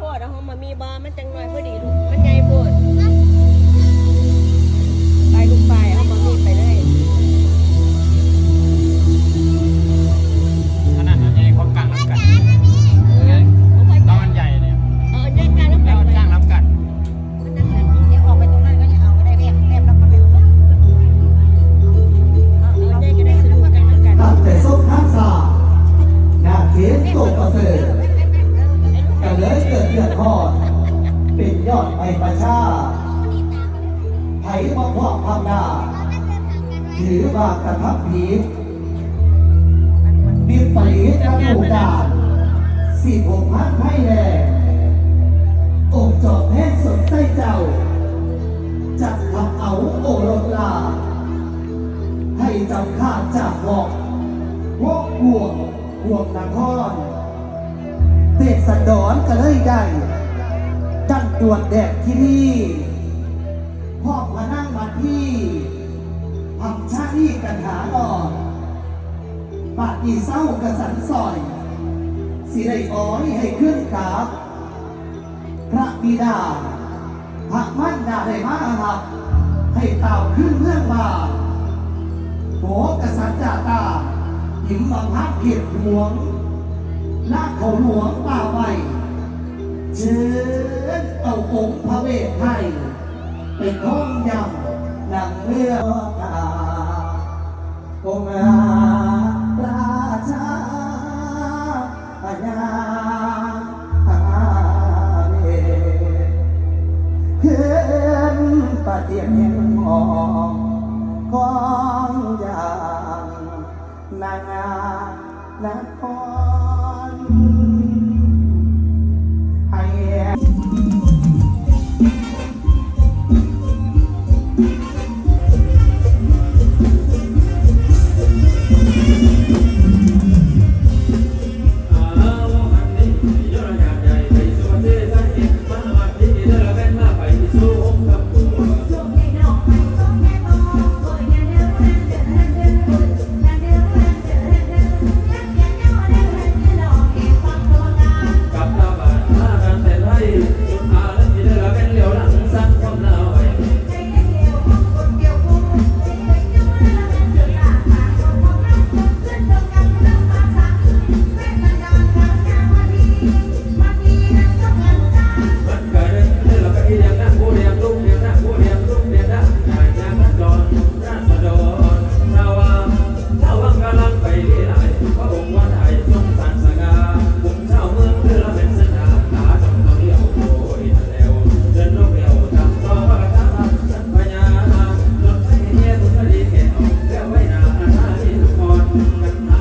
พ่อแล้วเขามามีบ้ามันจังหน่อยพอดีลูก เลือดร้อนเป็นยอดไปประชาไผ่มาพอกความดาถือว่ากระทับผีบินไปกระดูดาสิบหกพันไพ่แดงองจอบแห้งสดใสเจ้า จักทำเอาโอรสลา ให้จำข้าจากบอกพวกห่วงห่วงนคร เทศดอนก็เลยได้ดันตวจแดดที่นี่พ่อมานั่งมาที่ทำชาติกันหาหลอดปาดีเศร้ากระสันซอยสิได้อ้อยให้ขึ้นกราบพระบิดาพระมั่นดาได้มาหับ ให้เต่าขึ้นเมืองมาโหกษัตริย์จาตาหิมบังคับเขียดหวง ลากเขาหลวงป่าไว้เชิญเอาองค์พระเวทไทยเป็นห้องยำนางเรือตาองค์อาราชาอาญาอาเดชเห็นปะเทียนเห็นหมอกกองย่างนางา นคร Like, nah.